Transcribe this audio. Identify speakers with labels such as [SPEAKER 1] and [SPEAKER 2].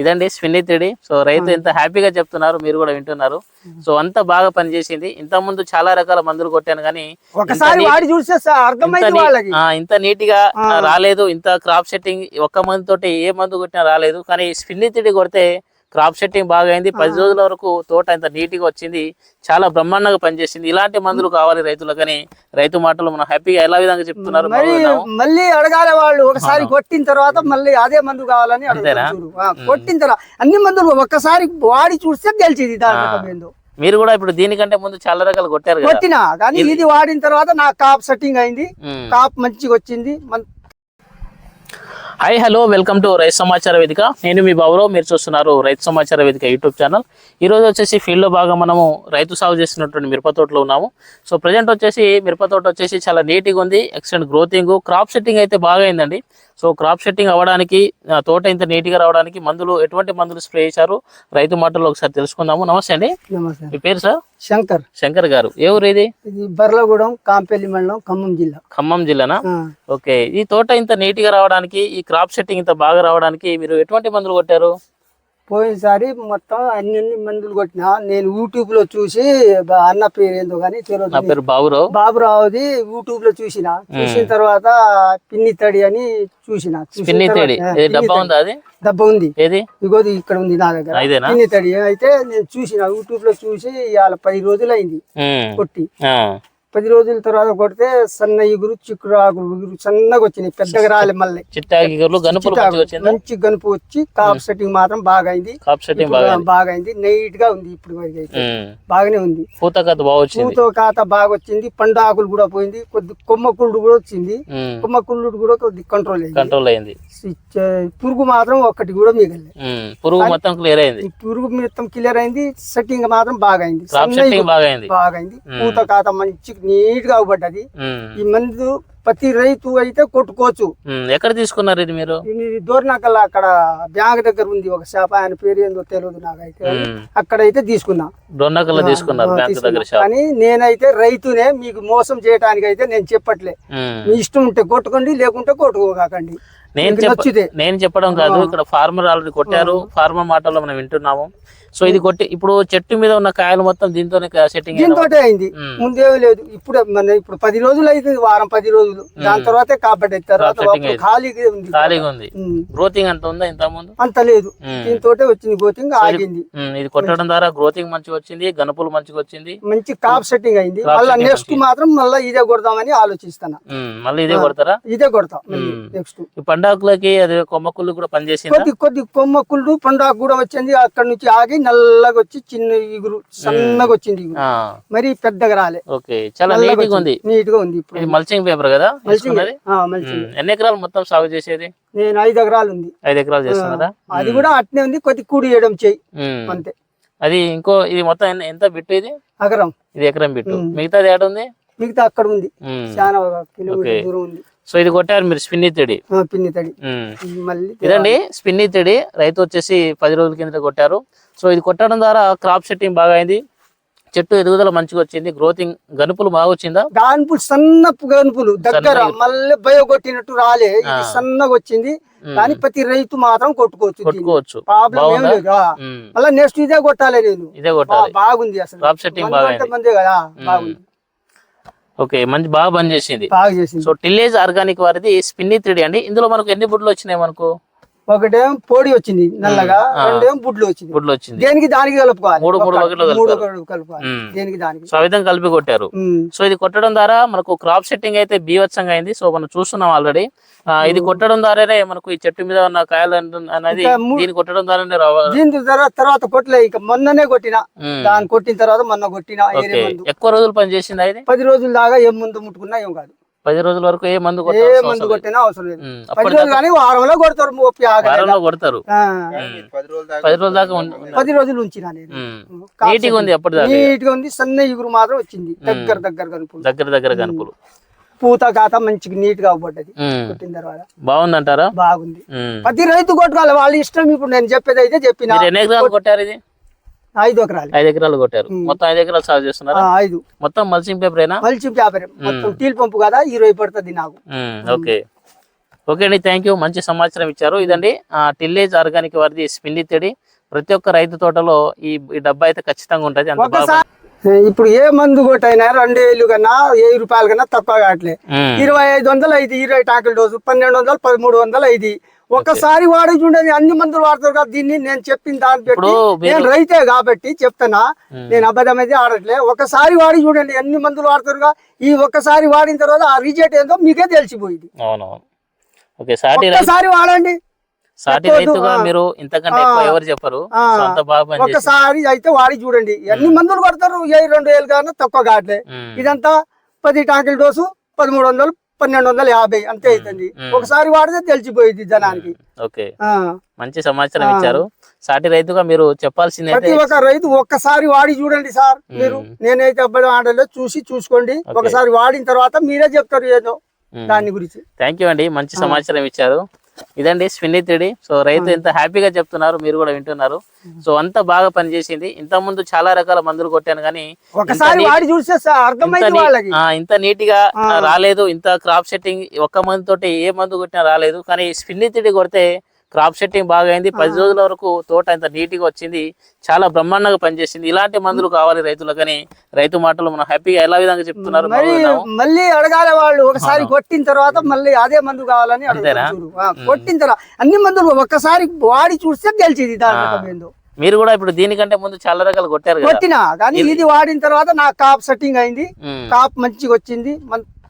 [SPEAKER 1] ఇదండి స్పిన్ని three D so రైతు ఎంత హ్యాపీగా చెప్తున్నారు మీరు కూడా వింటున్నారు. సో అంత బాగా పనిచేసింది. ఇంత ముందు చాలా రకాల మందులు కొట్టాను కానీ ఇంత నీట్గా రాలేదు. ఇంత క్రాప్ సెట్టింగ్ ఒక్క మందు తోటి ఏ మందు కొట్టినా రాలేదు. కానీ స్పిన్ని త్రీడి కొడితే క్రాప్ సెట్టింగ్ బాగా అయింది పది రోజుల వరకు తోట ఇంత నీట్గా వచ్చింది. చాలా బ్రహ్మాండంగా పనిచేసింది. ఇలాంటి మందులు కావాలి రైతులకని రైతు మాటలు మనం హ్యాపీగా ఎలా విధంగా చెప్తున్నారు.
[SPEAKER 2] మళ్ళీ అడగాలి వాళ్ళు. ఒకసారి కొట్టిన తర్వాత మళ్ళీ అదే మందు కావాలని కొట్టిన తర్వాత అన్ని మందులు ఒక్కసారి వాడి చూస్తే తెలిసింది దాని
[SPEAKER 1] మీరు కూడా ఇప్పుడు దీనికంటే ముందు చాలా రకాలు కొట్టారు
[SPEAKER 2] కొట్టినా కానీ ఇది వాడిన తర్వాత నాకు కాప్ సెట్టింగ్ అయింది. కాప్ మంచిగా వచ్చింది.
[SPEAKER 1] హాయ్ హలో వెల్కమ్ టు రైతు సమాచార వేదిక నేను మీ బాబురావు మీరు చూస్తున్నారు రైతు సమాచార వేదిక యూట్యూబ్ ఛానల్ ఈ రోజు వచ్చేసి ఫీల్డ్లో బాగా మనము రైతు సాగు చేసినటువంటి మిరప తోటలో ఉన్నాము. సో ప్రజెంట్ వచ్చేసి మిరప తోట వచ్చేసి చాలా నీట్గా ఉంది ఎక్సలెంట్ గ్రోతింగ్ క్రాప్ సెట్టింగ్ అయితే బాగా అయిందండి. సో క్రాప్ సెట్టింగ్ అవ్వడానికి ఆ, తోట ఇంత నీట్గా రావడానికి మందులు ఎటువంటి మందులు స్ప్రే చేశారు? రైతు మాటల్లో ఒకసారి తెలుసుకుందాము. నమస్తే అండి. మీ పేరు సార్?
[SPEAKER 2] శంకర్.
[SPEAKER 1] శంకర్ గారు. ఏ ఊరు ఇది?
[SPEAKER 2] ఇది బర్లగూడెం కాంపల్లి మండలం ఖమ్మం జిల్లా.
[SPEAKER 1] ఖమ్మం జిల్లానా? ఓకే. ఈ తోట ఇంత నీట్గా రావడానికి ఈ క్రాప్ సెట్టింగ్ ఇంత బాగా రావడానికి మీరు ఎటువంటి మందులు కొట్టారు?
[SPEAKER 2] పోయినసారి మొత్తం అన్ని అన్ని మందులు కొట్టినా. నేను యూట్యూబ్లో చూసి అన్న పేరు ఏందో కానీ
[SPEAKER 1] నా
[SPEAKER 2] తెలియదు
[SPEAKER 1] పేరు బాబురావు.
[SPEAKER 2] బాబురావుది యూట్యూబ్లో చూసిన. చూసిన తర్వాత పిన్ని తడి అని చూసిన.
[SPEAKER 1] పిన్ని తేడి. డబ్బా. ఉందా అది?
[SPEAKER 2] డబ్బా ఉంది.
[SPEAKER 1] ఏది?
[SPEAKER 2] ఇగోది ఇక్కడ ఉంది నా దగ్గర? పిన్ని తడి. అయితే నేను చూసిన యూట్యూబ్లో చూసి ఇవాళ పది రోజులు అయింది. కొట్టి. పది రోజుల తర్వాత కొడితే సన్న ఇగురు చిక్కుడు ఆకులు ఇగురు సన్నగా వచ్చినాయి. పెద్దగా రాలే మళ్ళీ. మంచి గనుపు వచ్చి కాప్ సెట్టింగ్ మాత్రం బాగా అయింది
[SPEAKER 1] కాప్ సెట్టింగ్
[SPEAKER 2] ఇప్పుడు
[SPEAKER 1] బాగా అయింది.
[SPEAKER 2] నైట్గా ఉంది ఇప్పుడు వరకు అయితే.
[SPEAKER 1] ఉమ్.
[SPEAKER 2] బాగానే ఉంది.
[SPEAKER 1] పూత కథ బాగా వచ్చింది.
[SPEAKER 2] పూతో కాత బాగా వచ్చింది. పండు ఆకులు కూడా పోయింది. కొద్ది కొమ్మ కుళ్ళు కూడా వచ్చింది. కొమ్మ కుళ్ళు కూడా కొద్ది కంట్రోల్ అయింది.
[SPEAKER 1] కంట్రోల్ అయింది.
[SPEAKER 2] పురుగు మాత్రం ఒక్కటి కూడా మిగలే.
[SPEAKER 1] పురుగు మొత్తం క్లియర్ అయింది.
[SPEAKER 2] పురుగు మొత్తం క్లియర్ అయింది. సెట్టింగ్ మాత్రం బాగా అయింది
[SPEAKER 1] బాగా అయింది
[SPEAKER 2] పూత కాత మంచి నీట్గా అవ్వబడ్డది.
[SPEAKER 1] ఉమ్.
[SPEAKER 2] ఈ మందు ప్రతి రైతు అయితే కొట్టుకోవచ్చు.
[SPEAKER 1] ఎక్కడ తీసుకున్నారు ఇది మీరు?
[SPEAKER 2] దూరనాకల్ అక్కడ బ్యాంక్ దగ్గర ఉంది ఒక షాప్. ఆయన పేరు ఏందో తెలియదు నాకైతే. అక్కడైతే తీసుకున్నా.
[SPEAKER 1] డొన్నకల్లో తీసుకున్నారు
[SPEAKER 2] కానీ నేనైతే రైతునే మీకు మోసం చేయడానికి అయితే నేను చెప్పట్లే. మీ ఇష్టం ఉంటే కొట్టుకోండి లేకుంటే కొట్టుకోకండి.
[SPEAKER 1] నేను నేను చెప్పడం కాదు. ఇక్కడ ఫార్మర్ ఆల్రెడీ కొట్టారు. ఫార్మర్ మాటల్లో మనం వింటున్నాము. సో ఇది కొట్టి ఇప్పుడు చెట్టు మీద ఉన్న కాయలు మొత్తం దీంతోనే సెట్టింగ్
[SPEAKER 2] దీంతో అయింది. ముందేమీ లేదు. ఇప్పుడు మన ఇప్పుడు పది రోజులు అయితే వారం పది రోజులు. దాని తర్వాతే కాబట్టి తర్వాత. ఖాళీగా ఉంది
[SPEAKER 1] ఖాళీగా ఉంది. గ్రోతింగ్ అంత ఉందా ఇంత ముందు
[SPEAKER 2] అంత లేదు. దీంతో వచ్చింది గోతింగ్ ఆగింది.
[SPEAKER 1] ఇది కొట్టడం ద్వారా గ్రోతింగ్ మంచిగా వచ్చింది గనుపులు మంచిగా వచ్చింది.
[SPEAKER 2] మంచి కాప్ సెట్టింగ్ అయింది. మళ్ళీ నెక్స్ట్ మాత్రం మళ్ళీ ఇదే కొడదామని ఆలోచిస్తాను
[SPEAKER 1] మళ్ళీ ఇదే కొడతారా?
[SPEAKER 2] ఇదే కొడతాం. నెక్స్ట్
[SPEAKER 1] ఈ పండాకులకి అది కొమ్మకుళ్ళు కూడా పనిచేసిందా?
[SPEAKER 2] కొద్ది కొద్ది కొమ్మకుళ్ళు పండాకు కూడా వచ్చింది. అక్కడ నుంచి ఆగి నల్లగా వచ్చి చిన్న ఇగురు సన్నగా వచ్చింది ఇగురు. మరి పెద్దగా రాలే.
[SPEAKER 1] ఓకే. చాలా నీట్గా ఉంది.
[SPEAKER 2] నీట్గా ఉంది ఇప్పుడు.
[SPEAKER 1] ఇది మల్చింగ్ పేపర్ కదా
[SPEAKER 2] మల్చింగ్.
[SPEAKER 1] ఎన్ని ఎకరాలు మొత్తం సాగు చేసేది?
[SPEAKER 2] నేను ఐదు ఎకరాలు ఉంది.
[SPEAKER 1] ఐదు ఎకరాలు చేస్తున్నారా?
[SPEAKER 2] అది కూడా అట్నే ఉంది. కొద్ది కూడి వేయడం
[SPEAKER 1] ఉమ్.
[SPEAKER 2] అంతే.
[SPEAKER 1] అది ఇంకో ఇది మొత్తం ఎంత బిట్టు ఇది?
[SPEAKER 2] అగరం
[SPEAKER 1] ఇది ఎకరం బిట్టు. మిగతాది ఏడ ఉంది?
[SPEAKER 2] మిగతా అక్కడ ఉంది. చాలా కిలోమీటర్. దూరం ఉంది.
[SPEAKER 1] సో ఇది కొట్టారు మీరు స్పిన్ని తడి.
[SPEAKER 2] పిన్ని తడి.
[SPEAKER 1] ఉమ్.
[SPEAKER 2] మళ్ళీ
[SPEAKER 1] ఇదండి స్పిన్ని తడి. రైతు వచ్చేసి పది రోజుల కింద కొట్టారు. సో ఇది కొట్టడం ద్వారా క్రాప్ సెట్టింగ్ బాగా అయింది. చెట్టు ఎదుగుదల మంచిగా వచ్చింది. గ్రోతింగ్ గనుపులు బాగా వచ్చిందా?
[SPEAKER 2] గానుపులు సన్నపు గానుపులు. దగ్గర మళ్ళీ భయ కొట్టినట్టు రాలే. సన్నగా వచ్చింది. కానీ ప్రతి రైతు మాత్రం కొట్టుకోవచ్చు.
[SPEAKER 1] కొట్టుకోవచ్చు.
[SPEAKER 2] మళ్ళీ నెక్స్ట్ ఇదే కొట్టాలి నేను.
[SPEAKER 1] ఇదే కొట్టాలి.
[SPEAKER 2] బాగుంది అసలు. మందే కదా. బాగుంది.
[SPEAKER 1] ఓకే మంచి బాగా పని చేసింది
[SPEAKER 2] బాగా చేసింది.
[SPEAKER 1] సో టిల్లేజ్ ఆర్గానిక్ వారిది స్పిన్ని త్రీడి అండి. ఇందులో మనకు ఎన్ని బుడ్లు వచ్చినాయి మనకు?
[SPEAKER 2] ఒకటేం పొడి వచ్చింది నల్లగా రెండేం బుడ్లు వచ్చింది.
[SPEAKER 1] బుడ్లు వచ్చింది.
[SPEAKER 2] దేనికి దానికి కలుపుకోవాలి?
[SPEAKER 1] మూడు మూడు
[SPEAKER 2] మూడు
[SPEAKER 1] కలుపుకోవాలి.
[SPEAKER 2] దేనికి దానికి?
[SPEAKER 1] సో విధంగా కలిపి కొట్టారు. సో ఇది కొట్టడం ద్వారా మనకు క్రాప్ సెట్టింగ్ అయితే బీవత్సంగా అయింది. సో మనం చూస్తున్నాం ఆల్రెడీ ఇది కొట్టడం ద్వారానే మనకు ఈ చెట్టు మీద ఉన్న కాయలు అనేది దీన్ని కొట్టడం ద్వారానే రావ
[SPEAKER 2] దీని తర్వాత తర్వాత కొట్టలే. ఇక మొన్ననే కొట్టిన. దాన్ని కొట్టిన తర్వాత మొన్న కొట్టిన
[SPEAKER 1] ఎక్కువ రోజులు పని చేసిందా ఇది?
[SPEAKER 2] పది రోజుల దాకా ఏం మందు ముట్టుకున్నా ఏం కాదు.
[SPEAKER 1] పది రోజుల వరకు ఏ మందు
[SPEAKER 2] ఏ మందు. కొట్టినా అవసరం లేదు. పది
[SPEAKER 1] అప్పటి
[SPEAKER 2] రోజులు కానీ వారంలో కొడతారు మోపి ఆగలేక.
[SPEAKER 1] వారంలో కొడతారు. పది రోజుల దాకా.
[SPEAKER 2] పది రోజులు ఉంచిన నేను.
[SPEAKER 1] నీట్గా ఉంది అప్పటిదాకా.
[SPEAKER 2] నీట్గా ఉంది. సన్న ఇగురు మాత్రం వచ్చింది. దగ్గర దగ్గర కనుపు
[SPEAKER 1] దగ్గర దగ్గర కనుపులు.
[SPEAKER 2] పూత కాత మంచిగా నీట్గా అవ్వబడ్డది.
[SPEAKER 1] ఉమ్.
[SPEAKER 2] కొట్టిన తర్వాత.
[SPEAKER 1] బాగుందంటారా?
[SPEAKER 2] బాగుంది.
[SPEAKER 1] ఉమ్.
[SPEAKER 2] ప్రతి రైతు కొట్టుకోవాలి. వాళ్ళ ఇష్టం ఇప్పుడు నేను చెప్పేది అయితే చెప్పిన
[SPEAKER 1] కొట్టారు ఇది?
[SPEAKER 2] ఐదు ఎకరాలు.
[SPEAKER 1] ఐదు ఎకరాలు కొట్టారు. మొత్తం ఐదు ఎకరాలు సాగు చేస్తున్నారా?
[SPEAKER 2] ఐదు.
[SPEAKER 1] మొత్తం మల్చింగ్ పేపరేనా
[SPEAKER 2] మల్చి వ్యాపారం మొత్తం టీల్ పంపు కదా ఇరవై పడుతుంది నాకు.
[SPEAKER 1] ఓకే. ఓకే అండి థ్యాంక్ యూ మంచి సమాచారం ఇచ్చారు. ఇదండి టిల్లేజ్ ఆర్గానిక్ వారిది స్పిన్ని తెడి. ప్రతి ఒక్క రైతు తోటలో ఈ డబ్బా అయితే ఖచ్చితంగా ఉంటుంది. అంత బాగా
[SPEAKER 2] ఇప్పుడు ఏ మందు కొట్టైనా రెండు వేలు కన్నా వెయ్యి రూపాయల కన్నా తక్కువ కావట్లే. ఇరవై ఐదు వందలు ఐదు ఇరవై టాకుల డోసు పన్నెండు వందలు పదమూడు వందలు ఐదు. ఒకసారి వాడి చూడండి అన్ని మందులు వాడతారు కదా దీన్ని నేను చెప్పిన దాన్ని పెట్టి నేను రైతే కాబట్టి చెప్తానా నేను అబద్ధం అయితే ఆడట్లే. ఒకసారి వాడి చూడండి ఎన్ని మందులు వాడతారుగా ఈ ఒక్కసారి వాడిన తర్వాత ఆ రిజల్ట్ ఏందో మీకే తెలిసిపోయింది. ఒక్కసారి వాడండి.
[SPEAKER 1] సాటి రైతుగా. మీరు ఇంతకంటే ఎక్కువ. ఎవరు చెప్పరు.
[SPEAKER 2] ఒక్కసారి అయితే వాడి చూడండి. ఎన్ని మందులు కొడతారు? ఏ రెండు వేలు కన్నా తక్కువ కావట్లే. ఇదంతా పది టాకిల డోసు పదమూడు వందలు పన్నెండు వందల యాభై అంతే అవుతుంది. ఒకసారి వాడితే తెలిసిపోయింది జనానికి.
[SPEAKER 1] ఓకే. మంచి సమాచారం. ఇచ్చారు. సాటి రైతుగా మీరు చెప్పాల్సింది
[SPEAKER 2] ప్రతి ఒక్క రైతు ఒక్కసారి వాడి చూడండి సార్. మీరు. నేనైతే అబ్బాయి ఆడలేదు చూసి చూసుకోండి. ఒకసారి వాడిన తర్వాత మీరే చెప్తారు ఏదో దాని గురించి.
[SPEAKER 1] థ్యాంక్ యూ అండి. మంచి సమాచారం ఇచ్చారు. ఇదండి స్విన్ని త్రీడి. సో రైతు ఎంత హ్యాపీగా చెప్తున్నారు మీరు కూడా వింటున్నారు. సో అంత బాగా పనిచేసింది. ఇంత ముందు చాలా రకాల మందులు కొట్టాను కానీ ఇంత నీట్గా రాలేదు. ఇంత క్రాప్ సెట్టింగ్ ఒక్క మందు తోటి ఏ మందు కొట్టినా రాలేదు. కానీ స్పిన్ని తిడి కొడితే క్రాప్ సెట్టింగ్ బాగా అయింది పది రోజుల వరకు తోట ఇంత నీట్గా వచ్చింది. చాలా బ్రహ్మాండంగా పనిచేసింది. ఇలాంటి మందులు కావాలి రైతులకని రైతు మాటలు మనం హ్యాపీగా ఎలా విధంగా చెప్తున్నారు.
[SPEAKER 2] మళ్ళీ అడగాలి వాళ్ళు. ఒకసారి కొట్టిన తర్వాత మళ్ళీ అదే మందు కావాలని? అడుగుతారు కొట్టిన తర్వాత అన్ని మందులు ఒక్కసారి వాడి చూస్తే తెలిసింది దాని
[SPEAKER 1] మీరు కూడా ఇప్పుడు దీనికంటే ముందు చాలా రకాలు కొట్టారు
[SPEAKER 2] కొట్టినా కానీ ఇది వాడిన తర్వాత నాకు కాప్ సెట్టింగ్ అయింది. కాప్ మంచిగా వచ్చింది.